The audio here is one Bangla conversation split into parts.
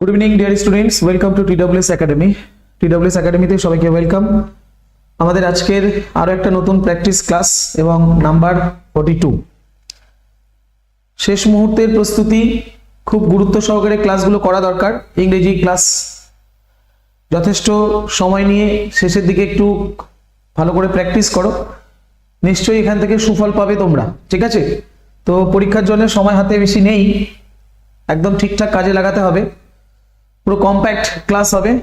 Good evening dear students welcome to TWS Academy TWS একাডেমিতে সবাইকে ওয়েলকাম আমাদের আজকের আরও একটা নতুন প্র্যাকটিস ক্লাস এবং নাম্বার ফর্টি টু শেষ মুহূর্তের প্রস্তুতি খুব গুরুত্ব সহকারে ক্লাসগুলো করা দরকার। ইংরেজি ক্লাস যথেষ্ট সময় নিয়ে শেষের দিকে একটু ভালো করে প্র্যাকটিস করো। নিশ্চয়ই এখান থেকে সুফল পাবে তোমরা। ঠিক আছে? তো পরীক্ষার জন্য সময় হাতে বেশি নেই। একদম ঠিকঠাক কাজে লাগাতে হবে। পুরো কম্প্যাক্ট ক্লাস হবে।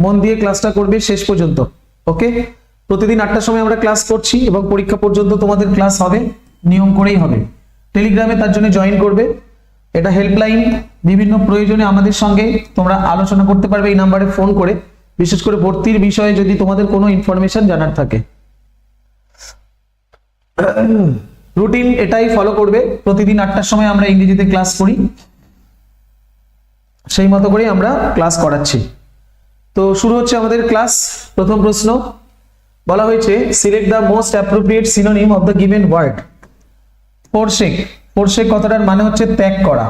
মন দিয়ে ক্লাসটা করবে শেষ পর্যন্ত ওকে প্রতিদিন আটটার সময় আমরা ক্লাস করছি এবং পরীক্ষা পর্যন্ত তোমাদের ক্লাস হবে, নিয়ম করেই হবে। টেলিগ্রামে তার জন্য জয়েন করবে। এটা হেল্পলাইন বিভিন্ন প্রয়োজনে আমাদের সঙ্গে তোমরা আলোচনা করতে পারবে এই নাম্বারে ফোন করে। বিশেষ করে ভর্তির বিষয়ে যদি তোমাদের কোনো ইনফরমেশন জানার থাকে। রুটিন এটাই ফলো করবে। প্রতিদিন আটটার সময় আমরা ইংরেজিতে ক্লাস করি। সেই মতো করে আমরা ক্লাস করাচ্ছি। তো শুরু হচ্ছে আমাদের ক্লাস প্রথম প্রশ্ন। বলা হয়েছে select the most appropriate synonym of the given word forsake forsake কথাটার মানে হচ্ছে ত্যাগ করা।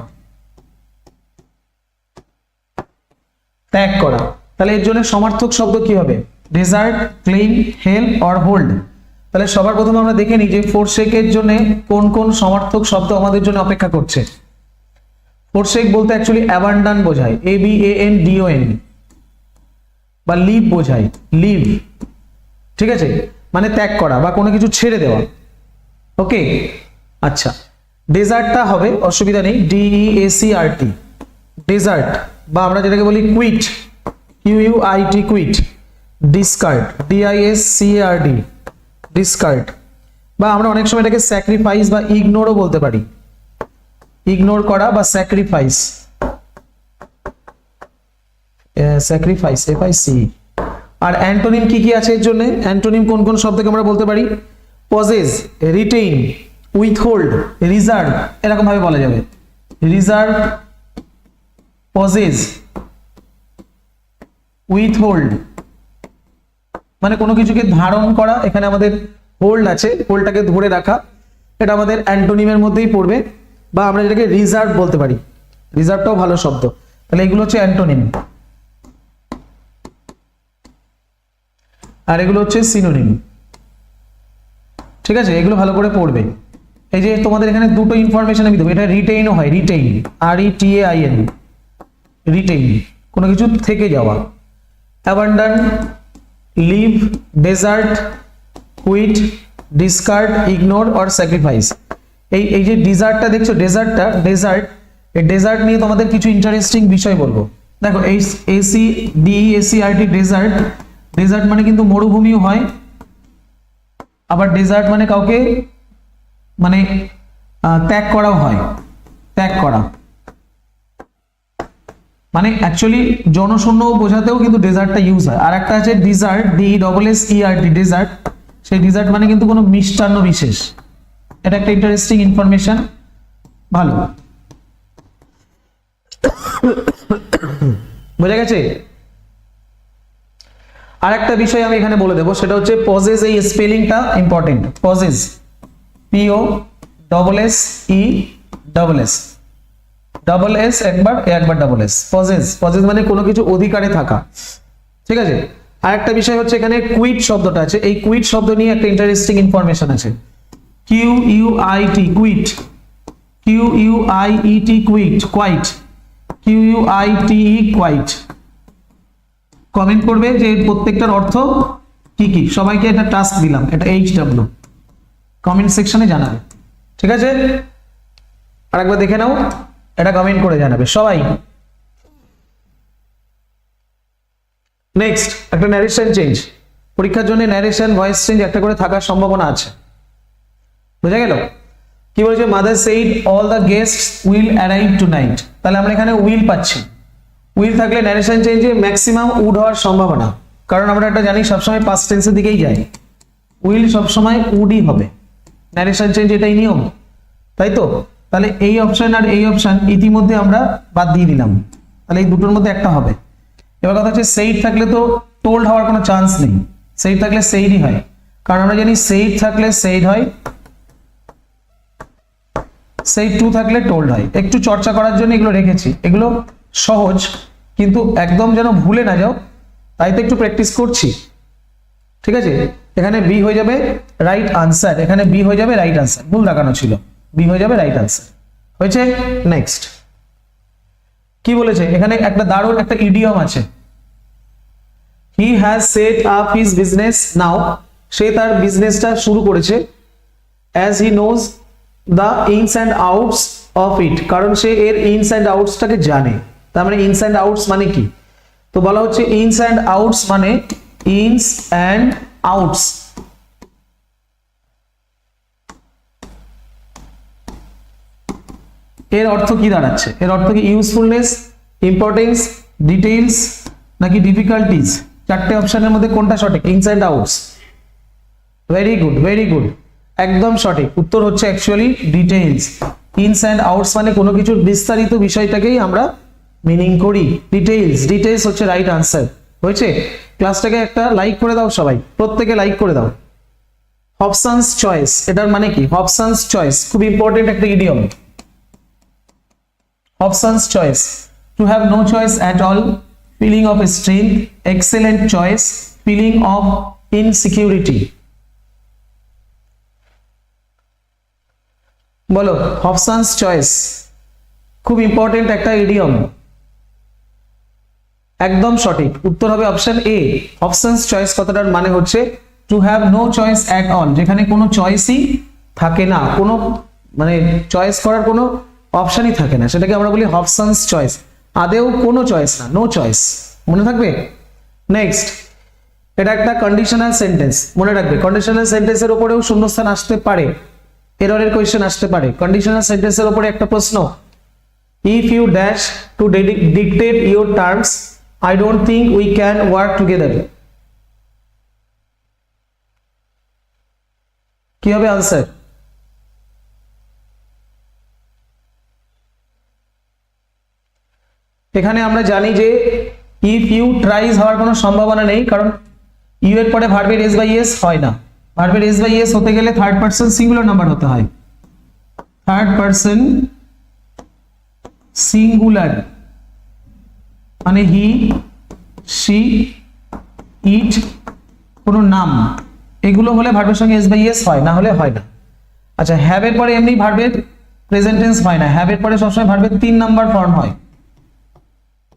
ত্যাগ করা। তাহলে এর জন্য সমার্থক শব্দ কি হবে? Desert claim help or hold তাহলে সবার প্রথমে আমরা দেখে নিই যে ফোরশেকের জন্য কোন কোন সমার্থক শব্দ আমাদের জন্য অপেক্ষা করছে। ফোরশেক বলতে অ্যাকচুয়ালি অ্যাবান্ডান বোঝায়। A B A N D O N বা লিভ বোঝায়। লিভ ঠিক আছে? মানে ত্যাগ করা বা কোনো কিছু ছেড়ে দেওয়া। ওকে আচ্ছা। ডেজার্টটা হবে, অসুবিধা নেই। D E C R T desert বা আমরা যেটাকে বলি quit Q U I T quit discard D I S C R D discard বা আমরা অনেক সময় এটাকে স্যাক্রিফাইস বা ইগনোরও বলতে পারি। ইগনোর করা বা sacrifice sacrifice F I C R antonym কি কি আছে এর জন্য? অ্যান্টোনিম কোন কোন শব্দকে আমরা বলতে পারি? পজেস রিটেইন উইথহোল্ড রিজার্ভ এরকম ভাবে বলা যাবে। রিজার্ভ পজেস উইথহোল্ড মানে কোনো কিছুকে ধারণ করা, এখানে আমাদের হোল্ড আছে হোল্ডটাকে ধরে রাখা, এটা আমাদের অ্যান্টোনিমের মধ্যেই পড়বে। বা আমরা যেটাকে রিজার্ভ বলতে পারি। রিজার্ভটাও ভালো শব্দ। তাহলে এগুলো হচ্ছে অ্যান্টোনিম আর এগুলো হচ্ছে সিনোনিম ঠিক আছে? এগুলো ভালো করে পড়বে। এই যে তোমাদের এখানে দুটো ইনফরমেশন আমি দেবো। এটা রিটেইনও হয় retain R E T A I N retain কোনো কিছু থেকে যাওয়া। Abandon leave desert quit discard ignore or sacrifice এই এই যে ডিজার্টটা দেখছ ডেজার্টটা ডেজার্ট এই ডেজার্ট নিয়ে তোমাদের কিছু ইন্টারেস্টিং বিষয় বলব। দেখো, এই S E D S E R T desert desert মানে কিন্তু মরুভূমিও হয়, আবার ডেজার্ট মানে কাউকে মানে ত্যাগ করাও হয়, ত্যাগ করা। মানে অ্যাকচুয়ালি জনশূন্য বোঝাতেও কিন্তু ডেজার্টটা ইউজ হয়। আর একটা আছে dessert D double S E R dessert সেই ডেজার্ট মানে কিন্তু কোনো মিষ্টান্ন বিশেষ। এটা একটা ইন্টারেস্টিং ইনফরমেশন ভালো। বোঝা গেছে? আর একটা বিষয় আমি এখানে বলে দেবো, সেটা হচ্ছে পজেস এই স্পেলিংটা important possess P O double S E double S double S একবার একবার ডাবল এস পজেস পজেস মানে কোনো কিছু অধিকারে থাকা। ঠিক আছে? আর একটা বিষয় হচ্ছে এখানে কুইট শব্দটা আছে। এই কুইট শব্দ নিয়ে একটা ইন্টারেস্টিং ইনফরমেশন আছে। Q U I T quit Q U I E T quiet quite Q U I T E quite comment করবে যে প্রত্যেকটার অর্থ কি কি? সবাইকে এটা টাস্ক দিলাম এটা এইচ ডাব্লিউ কমেন্ট সেকশনে জানাবে। ঠিক আছে? আরেকবার দেখে নাও, এটা কমেন্ট করে জানাবে। সবাই। নেক্সট একটা ন্যারেশন চেঞ্জ পরীক্ষার জন্য ন্যারেশন ভয়েস চেঞ্জ একটা করে থাকার সম্ভাবনা আছে। বুঝা গেল? কি বলছে? Mother said all the guest will arrive tonight তাহলে আমরা এখানে উইল পাচ্ছি। উইল থাকলে ন্যারেশন চেঞ্জে ম্যাক্সিমাম উড হওয়ার সম্ভাবনা। কারণ আমরা একটা জানি, সবসময় পাস্ট টেন্সের দিকেই যাই উইল সবসময় উডই হবে। ন্যারেশন চেঞ্জ এটাই নিয়ম। তাই তো? তাহলে এই অপশন আর এই অপশন ইতিমধ্যে আমরা বাদ দিয়ে দিলাম। তাহলে এই দুটোর মধ্যে একটা হবে। এবার কথা হচ্ছে সেইড থাকলে তো টোল্ড হওয়ার কোনো চান্স নেই। সেইড থাকলে সেইডই হয়। কারণ আমরা জানি সেইড থাকলে সেইড হয় সেই টু থাকলে টোল্ড হয়। একটু চর্চা করার জন্য এগুলো রেখেছি। এগুলো সহজ, কিন্তু একদম যেন ভুলে না যাও, তাই তো একটু প্র্যাকটিস করছি। ঠিক আছে? এখানে বি হয়ে যাবে রাইট আনসার এখানে বি হয়ে যাবে রাইট আনসার ভুল দেখানো ছিল। বি হয়ে যাবে রাইট আনসার হয়েছে? নেক্সট কি বলেছে? এখানে একটা দারুণ একটা ইডিয়ম আছে। He has set up his business now সে তার বিজনেসটা শুরু করেছে। As he knows the ins and outs of it কারণ সে এর ইনস অ্যান্ড আউটসটাকে জানে। তার মানে ইনস অ্যান্ড আউটস মানে কি? তো বলা হচ্ছে ইনস অ্যান্ড আউটস মানে ইনস অ্যান্ড আউটস এর অর্থ কি দাঁড়াচ্ছে? এর অর্থ কি ইউজফুলনেস ইম্পর্টেন্স ডিটেইলস নাকি ডিফিকাল্টিজ চারটে অপশনের মধ্যে কোনটা সঠিক? Ins and outs very good very good একদম সঠিক। উত্তর হচ্ছে actually details ins and outs মানে কোনো কিছুর বিস্তারিত বিষয়টাকেই আমরা মিনিং করি। ডিটেইলস ডিটেইলস হচ্ছে রাইট আনসার হয়েছে? ক্লাসটাকে একটা লাইক করে দাও সবাই। প্রত্যেকে লাইক করে দাও। হবসানস চয়েস এটার মানে কি? হবসানস চয়েস খুব ইম্পর্টেন্ট একটা idiom Hobson's choice. To have no choice at all, feeling of strength, excellent choice, feeling of insecurity. বলো হবসন্স চয়েস খুব ইম্পর্টেন্ট একটা ইডিয়ম একদম সঠিক, উত্তর হবে অপশন এ অপশনস চয়েস কথাটার মানে হচ্ছে to have no choice at all যেখানে কোনো চয়েসই থাকে না, কোনো মানে চয়েস করার কোনো অপশনই থাকে না, সেটাকে আমরা বলি হবসন্স চয়েস আদেও কোনো চয়েস না নো চয়েস মনে থাকবে? নেক্সট এটা একটা কন্ডিশনাল সেন্টেন্স মনে রাখবে কন্ডিশনাল সেন্টেন্সের উপরেও শূন্যস্থান আসতে পারে। এররের কোয়েশ্চেন আসতে পারে। কন্ডিশনাল সেন্টেন্সের উপরে একটা প্রশ্ন। If you dash to dictate your terms I don't think we can work together কি হবে আনসার এখানে আমরা জানি যে ইফ ইউ ট্রাইজ হওয়ার কোনো সম্ভাবনা নেই, কারণ ইউ এর পরে ভার্বের এস বাই এস হয় না। ভার্বের এস বাই এস হতে গেলে থার্ড পার্সন সিঙ্গুলার নাম্বার হতে হয়। থার্ড পার্সন সিঙ্গুলার মানে হি সি ইট কোনো নাম। এগুলো হলে ভার্বের সঙ্গে এস বাই এস হয়, না হলে হয় না। আচ্ছা হ্যাভের পরে এমনি ভার্বের প্রেজেন্ট টেন্স হয় না। হ্যাভের পরে সবসময় ভার্বের তিন নাম্বার ফর্ম হয়।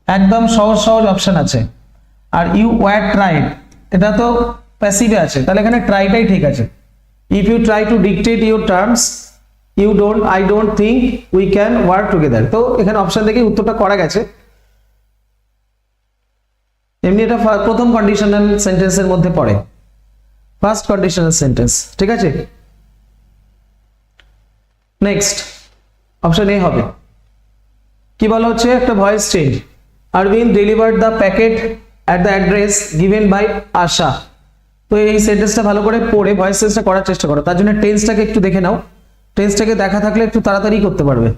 একদম সহজ সহজ অপশন আছে। আর ইউ ওয়ার ট্রাইড এটা তো প্যাসিভে আছে। তাহলে এখানে ট্রাইটাই ঠিক আছে। If you try to dictate your terms you don't I don't think we can work together তো এখানে অপশন থেকে উত্তরটা করা গেছে। এমনি এটা প্রথম কন্ডিশনাল সেন্টেন্সের মধ্যে পড়ে। ফার্স্ট কন্ডিশনাল সেন্টেন্স ঠিক আছে? নেক্সট অপশন এ হবে। কি বলা হচ্ছে? একটা ভয়েস চেঞ্জ আরবিন delivered the packet at the address given by Asha তো এই সেন্টেন্সটা ভালো করে পড়ে ভয়েস চেঞ্জটা করার চেষ্টা করো। তার জন্য টেন্সটাকে একটু দেখে নাও। টেন্সটাকে দেখা থাকলে একটু তাড়াতাড়ি করতে পারবে।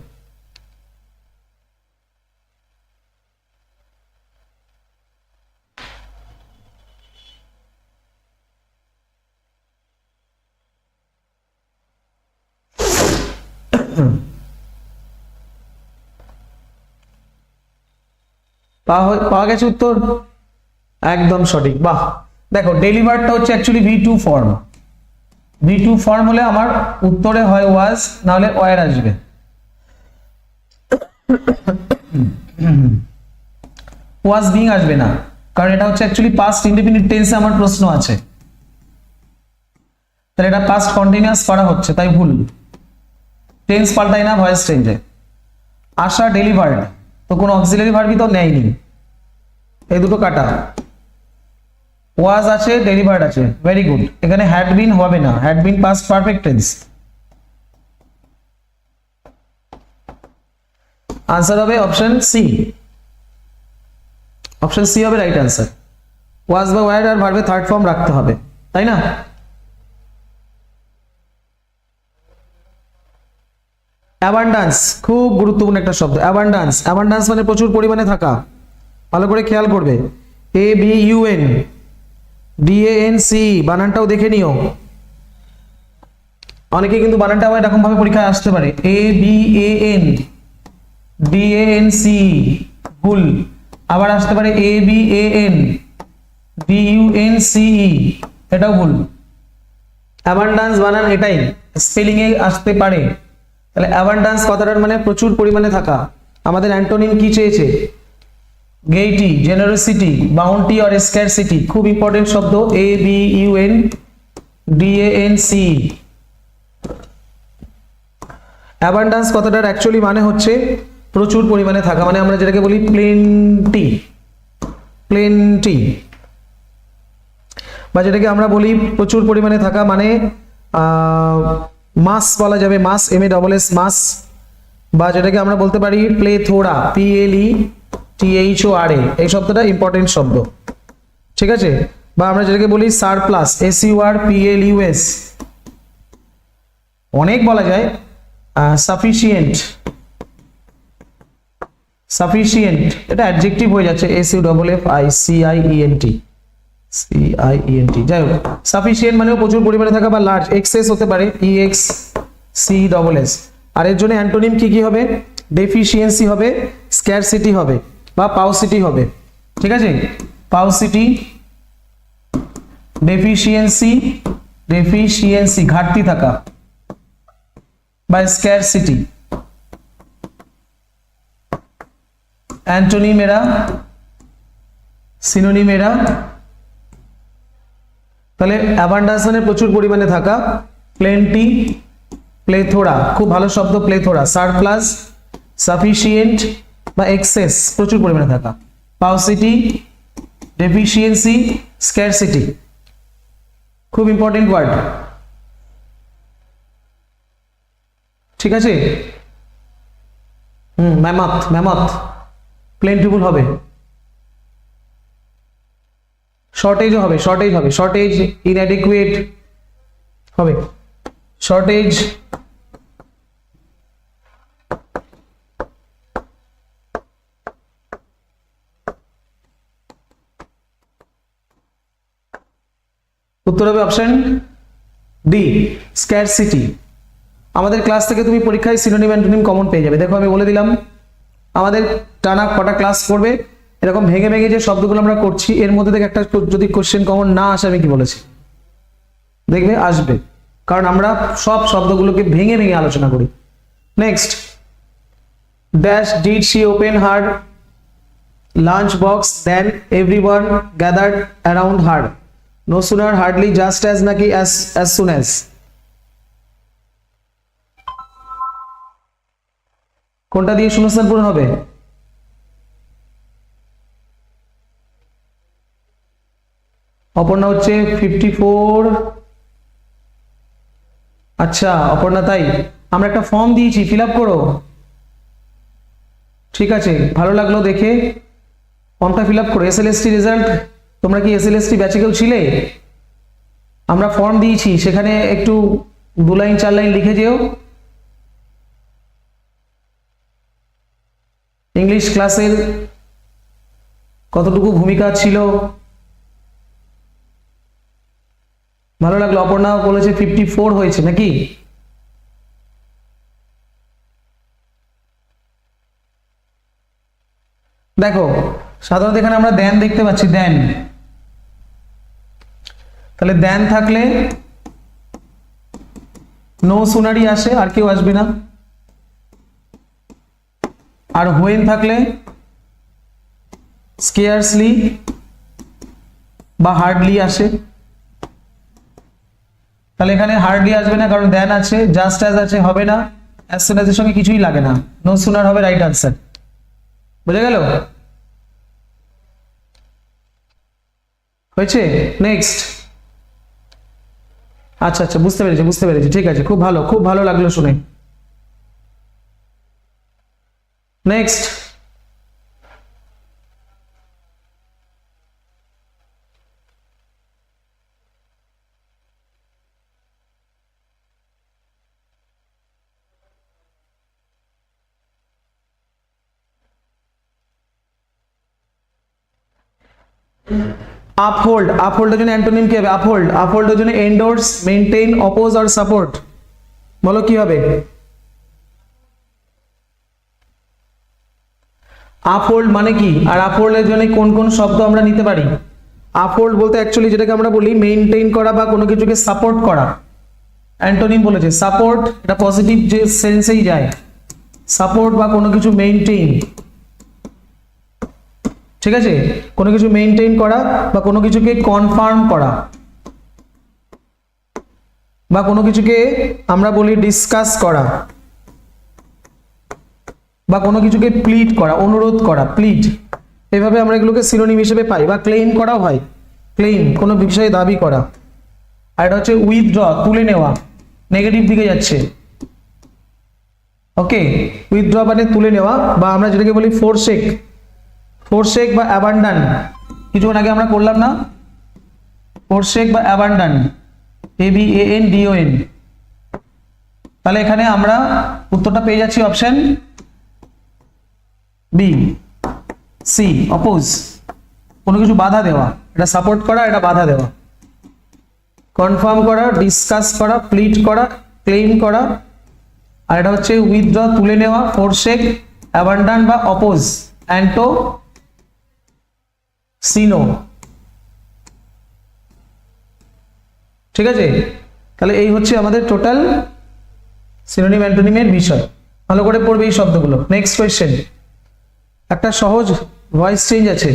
পাওয়া গেছে উত্তর? একদম সঠিক। বাহ! দেখো ডেলিভারটা হচ্ছে actually V two form V two form হলে আমার উত্তরে হয় ওয়াজ না হলে ওয়ার আসবে। ওয়াজ বিং আসবে না। কারণ এটা হচ্ছে অ্যাকচুয়ালি পাস্ট ইন্ডিপেন্ডেন্ট টেন্সে আমার প্রশ্ন আছে। তাহলে এটা পাস্ট কন্টিনিউয়াস করা হচ্ছে, তাই ভুল। টেন্স পাল্টাই না ভয়েস চেঞ্জে আশা ডেলিভার্ড তো কোনো অক্সিলারি ভার্বই তো নেয়নি। এই দুটো কাটা। ওয়াজ আছে ডেলিভার্ড আছে ভেরি গুড এখানে হ্যাড বিন হবে না had been past perfect tense answer হবে অপশন সি অপশন সি হবে রাইট আনসার ওয়াজ বা ওয়ার্ড আর ভার্বে থার্ড ফর্ম রাখতে হবে, তাই না? অ্যাবান্ডান্স খুব গুরুত্বপূর্ণ একটা শব্দ। অ্যাবান্ডান্স অ্যাবান্ডান্স মানে প্রচুর পরিমাণে থাকা। ভালো করে খেয়াল করবে। A B U N D A N C বানানটাও দেখে নিও। অনেকে কিন্তু বানানটা আবার এরকম ভাবে পরীক্ষায় আসতে পারে। A B A N D N C ভুল। আবার আসতে পারে A B A N D U N C E এটাও ভুল। অ্যাবান্ডান্স বানান এটাই। স্পেলিং এ আসতে পারে। তাহলে অ্যাবান্ডান্স কথাটার মানে প্রচুর পরিমাণে থাকা। আমাদের অ্যান্টোনিম কি চেয়েছে? গেইটি জেনারোসিটি বাউন্টি অর স্ক্যারসিটি খুব ইম্পর্টেন্ট শব্দ এ B U N D A N C abundance কথাটার অ্যাকচুয়ালি মানে হচ্ছে প্রচুর পরিমাণে থাকা মানে আমরা যেটাকে বলি প্লেন্টি প্লেন্টি বা যেটাকে আমরা বলি প্রচুর পরিমাণে থাকা মানে মাস বলা যাবে, mass M A double S mass, বা যেটাকে আমরা বলতে পারি প্লে থোড়া পি এল ই টি এইচ ও আর এ এই শব্দটা ইম্পর্টেন্ট শব্দ। ঠিক আছে? বা আমরা যেটাকে বলি surplus S U R P L U S অনেক বলা যায় সাফিসিয়েন্ট সাফিসিয়েন্ট এটা অ্যাডজেক্টিভ হয়ে যাচ্ছে S U double F I C I N T C I N T যাই হোক সাফিসিয়েন্ট মানেও প্রচুর পরিমাণে থাকা বা লার্জ এক্সেস হতে পারে E X C double S আর এর জন্য অ্যান্টোনিম কি কি হবে? ডেফিসিয়েন্সি হবে স্ক্যারসিটি হবে। বা পাউসিটি হবে। ঠিক আছে? পাউসিটি ডেফিসিয়েন্সি ডেফিসিয়েন্সি, ঘাটতি থাকা বা স্ক্যারসিটি অ্যান্টোনিমেরা সিনোনিমেরা তাহলে অ্যাবান্ডান্স মানে প্রচুর পরিমাণে থাকা। প্লেন্টি, প্লেথোরা, খুব ভালো শব্দ প্লেথোরা। সারপ্লাস, সাফিসিয়েন্ট বা এক্সেস প্রচুর পরিমাণে থাকা। পাউসিটি ডেফিসিয়েন্সি স্ক্যারসিটি খুব ইম্পর্টেন্ট ওয়ার্ড ঠিক আছে? হুম ম্যামাথ ম্যামাথ প্লেন্টিফুল হবে। শর্টেজও হবে শর্টেজ হবে। শর্টেজ ইনঅ্যাডিকুয়েট হবে। শর্টেজ উত্তর হবে অপশন ডি স্ক্যারসিটি আমাদের ক্লাস থেকে তুমি পরীক্ষায় সিনোনিম অ্যান্টোনিম কমন পেয়ে যাবে। দেখো আমি বলে দিলাম, আমাদের টানা কটা ক্লাস করবে এরকম ভেঙে ভেঙে যে শব্দগুলো আমরা করছি, এর মধ্যে থেকে একটা যদি কোশ্চেন কমন না আসে, আমি কি বলেছি? দেখবে, আসবে। কারণ আমরা সব শব্দগুলোকে ভেঙে ভেঙে আলোচনা করি। Next dash did she open her lunch box then everyone gathered around her no sooner hardly just as নাকি সুন অ্যাজ কোনটা দিয়ে শূন্যস্থান পূরণ হবে? অপর্ণা হচ্ছে ফিফটি ফোর আচ্ছা অপর্ণা তাই। আমরা একটা ফর্ম দিয়েছি ফিল আপ করো। ঠিক আছে, ভালো লাগল দেখে। ফর্মটা ফিল আপ করো। S L S T result তোমরা কি এস এল এস টি ব্যাচে কেউ ছিলে? আমরা ফর্ম দিয়েছি, সেখানে একটু দু লাইন চার লাইন লিখে যেও। ইংলিশ ক্লাসের কতটুকু ভূমিকা ছিল? ভালো লাগল অপর্ণা বলেছে ফিফটি ফোর হয়েছে নাকি? দেখো, সাধারণত এখানে আমরা দেন দেখতে পাচ্ছি দেন তাহলে দেন থাকলে নো সুনারি আসে, আর কেউ আসবে না। আর হোয়েন থাকলে স্কেয়ারসলি বা হার্ডলি আসে। তাহলে এখানে হার্ডলি আসবে না, কারণ দেন আছে জাস্ট অ্যাজ আছে, হবে না। অ্যাজ সুন এর সঙ্গে কিছুই লাগে না। নো সুনার হবে রাইট আনসার বুঝে গেল? হয়েছে? নেক্সট আচ্ছা আচ্ছা বুঝতে পেরেছি বুঝতে পেরেছি, ঠিক আছে, খুব ভালো খুব ভালো লাগল শুনে। নেক্সট আপহোল্ড আপহোল্ডের জন্য অ্যান্টোনিম কি হবে? আপহোল্ড আপহোল্ডের জন্য এন্ডোর্স মেইনটেইন অপোজ আর সাপোর্ট বলো কি হবে? আপহোল্ড মানে কি? আর আপহোল্ডের জন্য কোন কোন শব্দ আমরা নিতে পারি? আপহোল্ড বলতে অ্যাকচুয়ালি যেটাকে আমরা বলি মেইনটেইন করা বা কোনো কিছুকে সাপোর্ট করা। অ্যান্টোনিম বলেছে। সাপোর্ট এটা পজিটিভ যে সেন্সেই যায়। সাপোর্ট বা কোনো কিছু মেইনটেইন ঠিক আছে? কোনো কিছু মেইনটেইন করা বা কোনো কিছুকে কনফার্ম করা বা কোনো কিছুকে আমরা বলি ডিসকাস করা বা কোনো কিছুকে প্লিট করা, অনুরোধ করা প্লিট এভাবে আমরা এগুলোকে সিনোনিম হিসেবে পাই বা ক্লেম করাও হয়। ক্লেম কোনো বিষয়ে দাবি করা। আর এটা হচ্ছে উইথড্র তুলে নেওয়া। নেগেটিভ দিকে যাচ্ছে। ওকে উইথড্র মানে তুলে নেওয়া বা আমরা যেটাকে বলি ফোরশেক ফোরশেক বা অ্যাবান্ডান কিছুক্ষণ আগে আমরা করলাম না? ফোরশেক বা abandon A B A N D O N তাহলে এখানে আমরা উত্তরটা পেয়ে যাচ্ছি অপশন বি সি অপোজ কোনো কিছু বাধা দেওয়া। এটা সাপোর্ট করা, এটা বাধা দেওয়া। কনফার্ম করা ডিসকাস করা প্লিট করা ক্লেম করা। আর এটা হচ্ছে উইথড্র তুলে নেওয়া ফোরশেক অ্যাবান্ডান বা অপোজ অ্যান্টো সিনো ঠিক আছে? তাহলে এই হচ্ছে আমাদের টোটাল সিনোনিম অ্যান্টোনিমের বিষয়। ভালো করে পড়বে এই শব্দগুলো। নেক্সট কোয়েশ্চেন একটা সহজ ভয়েস চেঞ্জ আছে।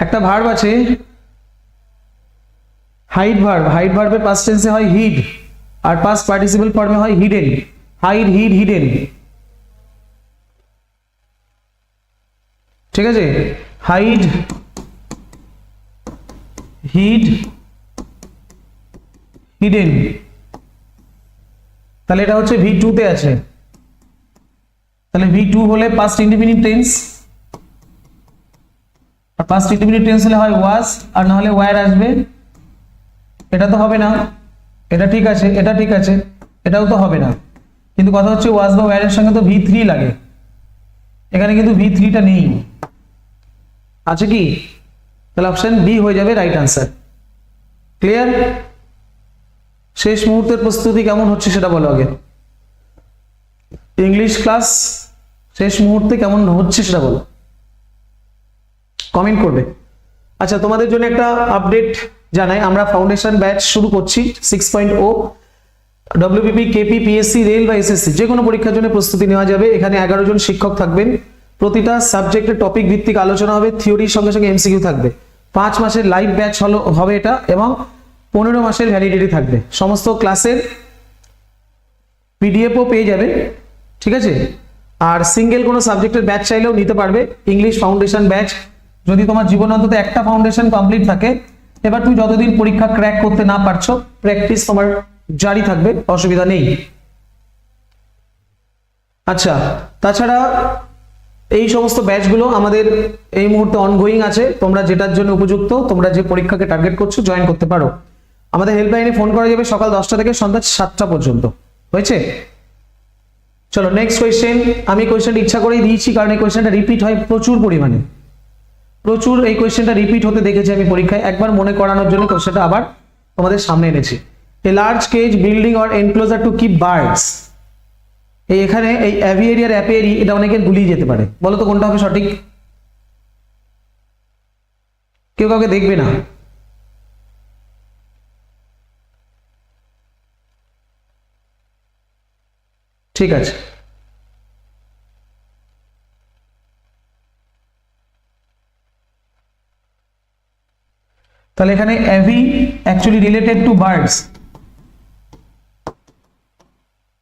একটা ভার্ব আছে হাইড ভার্ব হাইড ভার্বের পাস্ট টেন্সে হয় হিড আর পাস্ট পার্টিসিপল ফর্মে হয় হিডেন হাইড হিড হিডেন ঠিক আছে? হাইড হিড হিডেন তাহলে এটা হচ্ছে ভি টু তে আছে। তাহলে ভি টু হলে পাস্ট ইন্ডিপেন্ডেন্ট টেন্স আর পাস্ট ইন্ডিপেন্ডেন্ট টেন্স হলে হয় ওয়াজ আর না হলে ওয়ার আসবে। এটা তো হবে না। এটা ঠিক আছে, এটা ঠিক আছে, এটাও তো হবে না। কিন্তু কথা হচ্ছে ওয়াজ বা ওয়ারের সঙ্গে তো ভি থ্রি লাগে। এখানে কিন্তু ভি থ্রিটা নেই। আছে কি? তাহলে অপশন বি হয়ে যাবে রাইট আনসার ক্লিয়ার শেষ মুহূর্তের প্রস্তুতি কেমন হচ্ছে সেটা বলো আগে। ইংলিশ ক্লাস শেষ মুহূর্তে কেমন হচ্ছে সেটা বলো। কমেন্ট করবে। আচ্ছা তোমাদের জন্য একটা আপডেট জানাই। আমরা ফাউন্ডেশন ব্যাচ শুরু করছি six point O WBP KP PSC rail বা এসএসসি যে কোনো পরীক্ষার জন্য প্রস্তুতি নেওয়া যাবে। এখানে এগারো জন শিক্ষক থাকবেন। প্রতিটা সাবজেক্টের টপিক ভিত্তিক আলোচনা হবে থিওরির সঙ্গে সঙ্গে এমসিকিউ থাকবে। পাঁচ মাসের লাইভ ব্যাচ হলো, হবে এটা এবং পনেরো মাসের ভ্যালিডিটি থাকবে। সমস্ত ক্লাসের পিডিএফও পেয়ে যাবে, ঠিক আছে? আর সিঙ্গেল কোনো সাবজেক্টের ব্যাচ চাইলেও নিতে পারবে। ইংলিশ ফাউন্ডেশন ব্যাচ যদি তোমার জীবন অন্তত একটা ফাউন্ডেশন কমপ্লিট থাকে, এবার তুমি যতদিন পরীক্ষা ক্র্যাক করতে না পারছ প্র্যাকটিস তোমার জারি থাকবে, অসুবিধা নেই। আচ্ছা তাছাড়া এই সমস্ত ব্যাচগুলো আমাদের এই মুহূর্তে অনগোয়িং আছে, তোমরা যেটার জন্য উপযুক্ত, তোমরা যে পরীক্ষাকে টার্গেট করছ জয়েন করতে পারো। আমাদের হেল্পলাইনে ফোন করা যাবে সকাল দশটা থেকে সন্ধ্যা সাতটা পর্যন্ত। হয়েছে? চলো নেক্সট কোয়েশ্চেন আমি কোয়েশ্চেনটা ইচ্ছা করেই দিয়েছি, কারণ এই কোয়েশ্চেনটা রিপিট হয় প্রচুর পরিমাণে। প্রচুর এই কোয়েশ্চেনটা রিপিট হতে দেখেছি আমি পরীক্ষায়। একবার মনে করানোর জন্য কোয়েশ্চেনটা আবার তোমাদের সামনে এনেছি। A large cage building or enclosure to keep birds এই এখানে এই অ্যাভিয়েরি আর অ্যাপিয়ারি এটা অনেকের গুলিয়ে যেতে পারে। বলো তো কোনটা হবে সঠিক? কেউ কাউকে দেখবে না। ঠিক আছে। তাহলে এখানে avi actually related to birds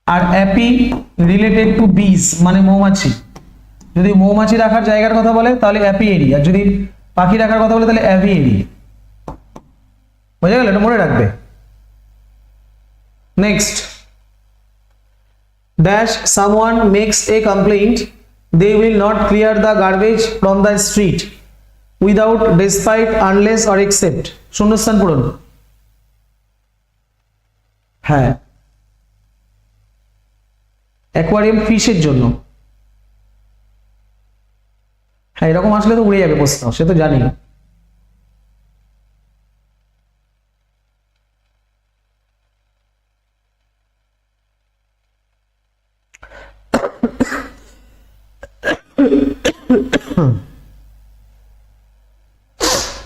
R api related to bees মানে মৌমাছি। যদি মৌমাছি রাখার জায়গার কথা বলে, তাহলে অ্যাপিএরি আর যদি পাখি রাখার কথা বলে, তাহলে অ্যাভিএরি বোঝা গেল? এটা মনে রাখবে। Next dash, someone makes a complaint. They will not clear the garbage from the street. Without despite unless or except শূন্যস্থান পূরণ। হ্যাঁ। অ্যাকোয়ারিয়াম ফিশের জন্য। হ্যাঁ এরকম আসলে তো উড়ে যাবে প্রশ্ন, সে তো জানি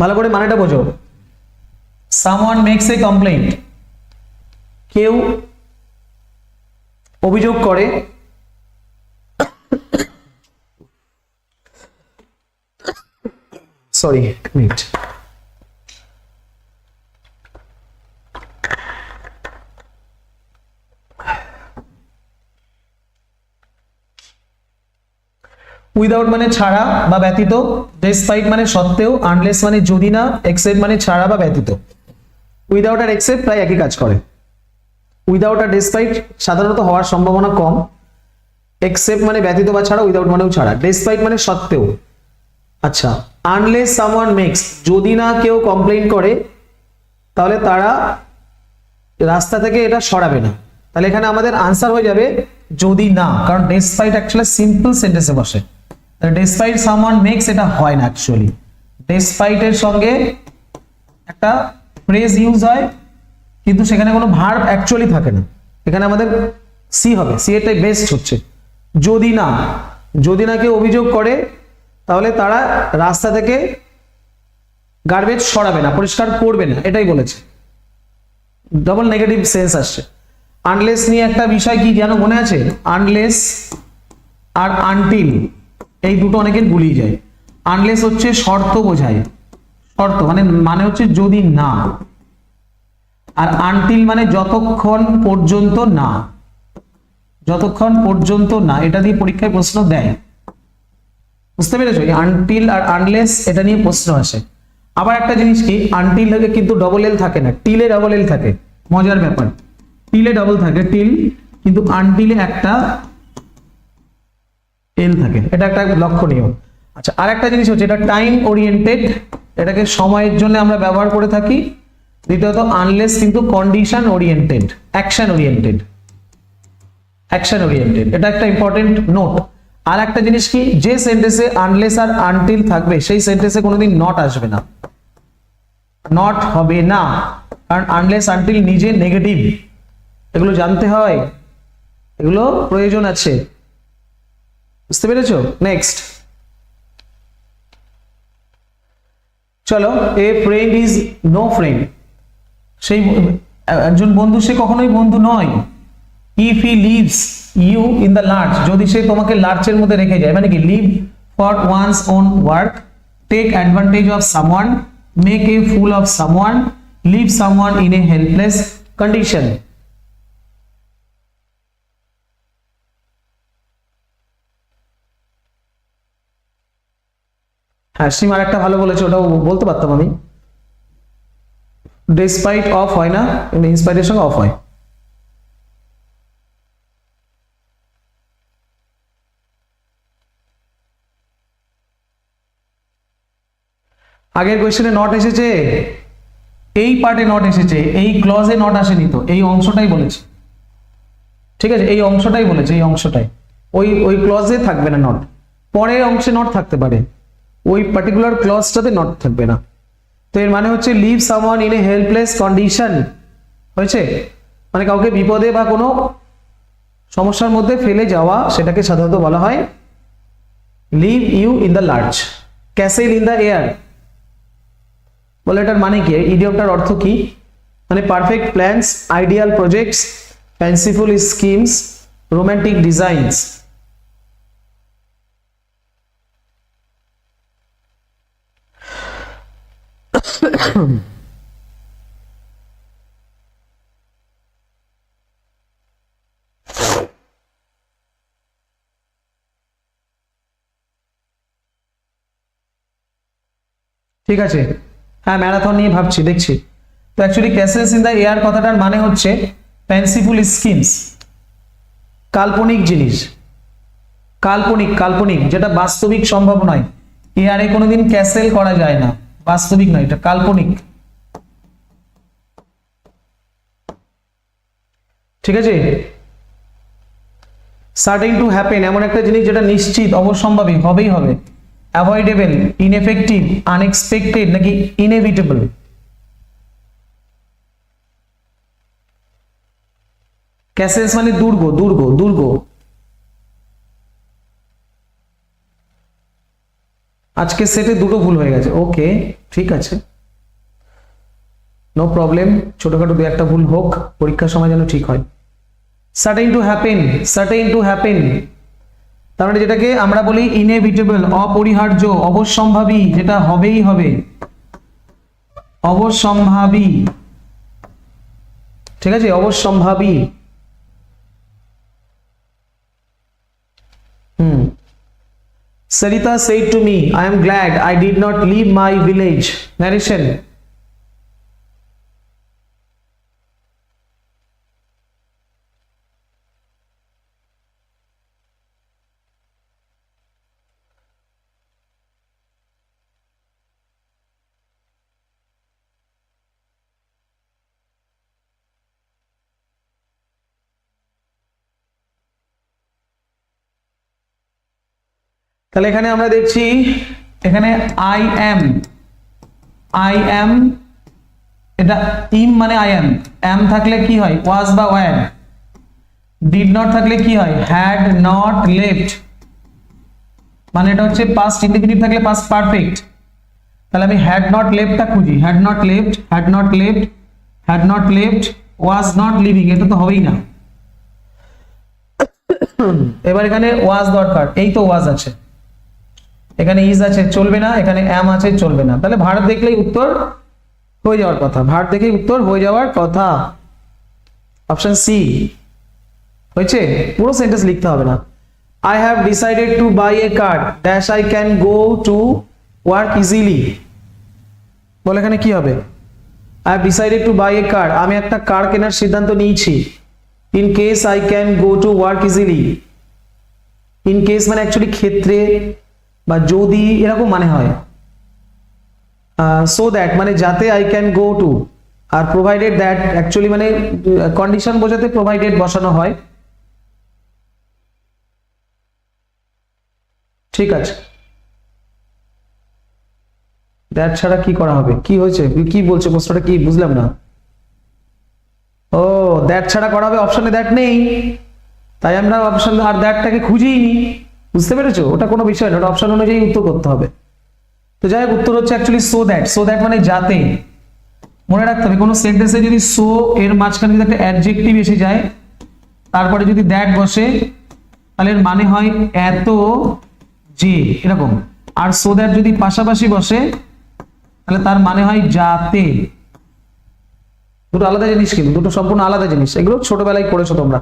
ভালো করে মানেটা বোঝো। সামওয়ান মেক্স এ কমপ্লেইন্ট কেউ অভিযোগ করে। সরি মিনিট উইদাউট মানে ছাড়া বা ব্যতীত ডেসপাইট মানে সত্ত্বেও আনলেস মানে যদি না এক্সেপ্ট মানে ছাড়া বা ব্যতীত। উইদাউট আর এক্সেপ্ট প্রায় একই কাজ করে। উইদাউট আর ডেসপাইট সাধারণত হওয়ার সম্ভাবনা কম। এক্সেপ্ট মানে ব্যতীত বা ছাড়া উইদাউট মানেও ছাড়া। ডেসপাইট মানে সত্ত্বেও। আচ্ছা আনলেস সামওয়ান মেক্স যদি না কেউ কমপ্লেইন করে, তাহলে তারা রাস্তা থেকে এটা সরাবে না। তাহলে এখানে আমাদের আনসার হয়ে যাবে, যদি না। কারণ ডেসপাইট অ্যাকচুয়ালি সিম্পল সেন্টেন্সে বসে। ডেসপাইট সামওয়ান মেক্স এটা হয় না অ্যাকচুয়ালি ডেসপাইটের সঙ্গে একটা ফ্রেজ ইউজ হয়, কিন্তু সেখানে কোনো ভার্ব অ্যাকচুয়ালি থাকে না। এখানে আমাদের সি হবে। সি এটাই বেস্ট হচ্ছে। যদি না যদি না কেউ অভিযোগ করে, তাহলে তারা রাস্তা থেকে গার্বেজ সরাবে না, পরিষ্কার করবে না, এটাই বলেছে। ডবল নেগেটিভ সেন্স আসছে। আনলেস নিয়ে একটা বিষয় কি যেন মনে আছে? আনলেস আর আনটিল এই দুটো অনেকের গুলিয়ে যায়। আনলেস হচ্ছে শর্ত বোঝায়। শর্ত মানে মানে হচ্ছে যদি না। আর আনটিল মানে যতক্ষণ পর্যন্ত না। যতক্ষণ পর্যন্ত না, এটা দিয়ে পরীক্ষায় প্রশ্ন দেয়। বুঝতে পেরেছ? আনটিল আর আনলেস এটা নিয়ে প্রশ্ন আসে। আবার একটা জিনিস কি? আনটিল থেকে কিন্তু ডবল এল থাকে না। টিলে ডবল এল থাকে। মজার ব্যাপার। টিলে ডবল থাকে টিল কিন্তু আনটিলে একটা এল থাকে। এটা একটা লক্ষণীয়। আচ্ছা আর একটা জিনিস হচ্ছে, এটা টাইম ওরিয়েন্টেড এটাকে সময়ের জন্য আমরা ব্যবহার করে থাকি। দ্বিতীয়ত আনলেস কিন্তু condition oriented action oriented action oriented এটা একটা ইম্পর্টেন্ট নোট আর একটা জিনিস কি, যে সেন্টেন্সে আনলেস আর আনটিল থাকবে, সেই সেন্টেন্সে কোনোদিন নট আসবে না। নট হবে না। কারণ আনলেস আনটিল নিজে নেগেটিভ এগুলো জানতে হয়। এগুলো প্রয়োজন আছে। বুঝতে পেরেছ? নেক্সট চলো a friend is no friend সেই একজন বন্ধু, সে কখনোই বন্ধু নয়। If he leaves you in the lurch যদি সে তোমাকে লার্চের মধ্যে রেখে যায় মানে কি leave for one's own work take advantage of someone make a fool of someone leave someone in a helpless condition হ্যাঁ সীমা একটা ভালো বলেছে, ওটাও বলতে পারতাম আমি। ডেসপাইট অফ হয় না, কিন্তু ইন্সপাইরেশন অফ হয়। আগের কোয়েশ্চেনে নট এসেছে, এই পার্টে নট এসেছে, এই ক্লজে নট আসেনি তো, এই অংশটাই বলেছে। ঠিক আছে, এই অংশটাই বলেছে, এই অংশটাই। ওই ওই ক্লজে থাকবে না নট পরের অংশে নট থাকতে পারে। ওই পার্টিকুলার ক্লজটাতে নট থাকবে না। তো এর মানে হচ্ছে leave someone in a helpless condition হয়েছে? মানে কাউকে বিপদে বা কোনো সমস্যার মধ্যে ফেলে যাওয়া, সেটাকে সাধারণত বলা হয় leave you in the large castle in the air বলে এটার মানে কি? ইডিয়মটার অর্থ কি? মানে perfect plans ideal projects fanciful schemes romantic designs ঠিক আছে। হ্যাঁ ম্যারাথন নিয়ে ভাবছি, দেখছি। তো actually castles in the air কথাটার মানে হচ্ছে ফ্যান্সিফুল স্কিমস কাল্পনিক জিনিস। কাল্পনিক কাল্পনিক, যেটা বাস্তবিক সম্ভব নয়। এয়ারে কোনোদিন ক্যাসেল করা যায় না। বাস্তবিক নয়, এটা কাল্পনিক। ঠিক আছে? সার্টেন টু হ্যাপেন এমন একটা জিনিস যেটা নিশ্চিত অবশ্যম্ভাবী হবেই হবে। অ্যাভয়েডেবল ইনএফেক্টিভ আনএক্সপেক্টেড নাকি ইনএভিটেবল ক্যাসেস মানে দুর্গ দুর্গ দুর্গ। আজকে সেটে দুটো ভুল হয়ে গেছে। ওকে ঠিক আছে। নো প্রবলেম ছোটখাটো দু একটা ভুল হোক, পরীক্ষার সময় যেন ঠিক হয়। Certain to happen certain to happen তার মানে যেটাকে আমরা বলি ইনএভিটেবল অপরিহার্য অবশ্যম্ভাবী যেটা হবেই হবে। অবশ্যম্ভাবী ঠিক আছে? অবশ্যম্ভাবী হুম। Sarita said to me, I am glad I did not leave my village. Narration. তাহলে এখানে আমরা দেখছি, এখানে আই এম আই এম এটা ইম মানে আই এম এম থাকলে কি হয়? ওয়াজ বা ওয়ার ডিড নট থাকলে কি হয়? হ্যাড নট লেফট মানে এটা হচ্ছে পাস্ট ইন্ডিফিনিট থাকলে পাস্ট পারফেক্ট তাহলে আমি হ্যাড নট লেফটটা খুঁজি। Had not left had not left had not left was not living এটা তো হবেই না। এবার এখানে ওয়াজ দরকার, এই তো ওয়াজ আছে। এখানে ইজ আছে, চলবে না, এখানে অ্যাম আছে, চলবে না। তাহলে ভারত দেখলেই উত্তর হয়ে যাওয়ার কথা। ভারত দেখেই উত্তর হয়ে যাওয়ার কথা। অপশন সি হয়েছে? পুরো সেন্টেন্স লিখতে হবে না। I have decided to buy a card dash I can go to work easily বলে এখানে কি হবে? I have decided to buy a car আমি একটা কার কেনার সিদ্ধান্ত নিয়েছি। In case I can go to work easily in case মানে অ্যাকচুয়ালি ক্ষেত্রে বা যদি এরকম মানে হয় সো দ্যাট মানে যাতে আই ক্যান গো টু আর প্রোভাইডেড দ্যাট অ্যাকচুয়ালি মানে কন্ডিশন বোঝাতে প্রোভাইডেড বসানো হয়। ঠিক আছে। দ্যাট ছাড়া কি করা হবে? কি হয়েছে? কি বলছে প্রশ্নটা কি? বুঝলাম না। ও দ্যাট ছাড়া করা হবে? অপশনে দ্যাট নেই। তাই আমরা অপশন আর দ্যাটটাকে খুঁজেই বুঝতে পেরেছ? ওটা কোনো বিষয় না, ওটা অপশন অনুযায়ী উত্তর করতে হবে। তো যাই হোক, উত্তর হচ্ছে actually so that so that মানে যাতে। মনে রাখতে হবে, কোনো সেন্টেন্সে যদি সো এর মাঝখানে যদি একটা অ্যাডজেক্টিভ এসে যায়, তারপরে যদি দ্যাট বসে, তাহলে এর মানে হয় এত যে, এরকম। আর সো দ্যাট যদি পাশাপাশি বসে, তাহলে তার মানে হয় যাতে। দুটো আলাদা জিনিস কিন্তু, দুটো সম্পূর্ণ আলাদা জিনিস। এগুলো ছোটবেলায় করেছ তোমরা।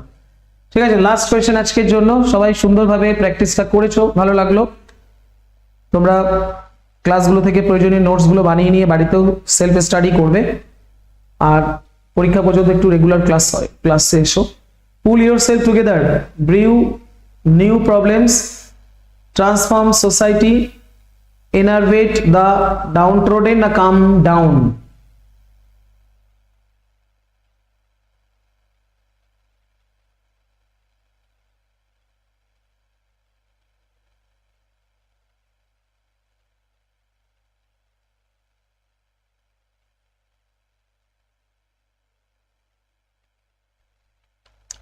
ঠিক আছে লাস্ট কোয়েশ্চেন আজকের জন্য। সবাই সুন্দরভাবে প্র্যাকটিসটা করেছ, ভালো লাগল। তোমরা ক্লাসগুলো থেকে প্রয়োজনীয় নোটসগুলো বানিয়ে নিয়ে বাড়িতেও সেলফ স্টাডি করবে। আর পরীক্ষা পর্যন্ত একটু রেগুলার ক্লাস হয় ক্লাসে এসো। Pull yourself together brew new problems transform society enervate the downtrodden না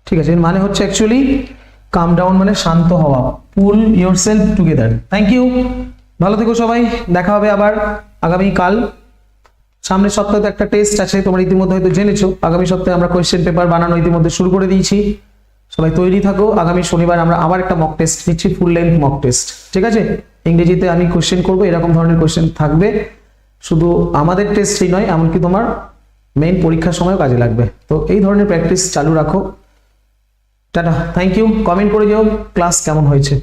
ঠিক আছে, এর মানে হচ্ছে অ্যাকচুয়ালি কাম ডাউন মানে শান্ত হওয়া pull yourself together thank you ভালো থেকো সবাই, দেখা হবে আবার আগামী কাল। সামনের সপ্তাহে তো একটা টেস্ট আছে, তোমরা ইতিমধ্যে হয়তো জেনেছো। আগামী সপ্তাহে আমরা কোয়েশ্চেন পেপার বানানো ইতিমধ্যে শুরু করে দিয়েছি। সবাই তৈরি থাকো, আগামী শনিবার আমরা আবার একটা মক টেস্ট নিচ্ছি ফুল লেন্থ মক টেস্ট ঠিক আছে? ইংরেজিতে আমি কোয়েশ্চেন করব, এরকম ধরনের কোয়েশ্চেন থাকবে। শুধু আমাদের টেস্টই নয়, এমনকি তোমার মেইন পরীক্ষার সময়ও কাজে লাগবে। তো এই ধরনের প্র্যাকটিস চালু রাখো। টাটা থ্যাংক ইউ কমেন্ট করে যাও ক্লাস কেমন হয়েছে?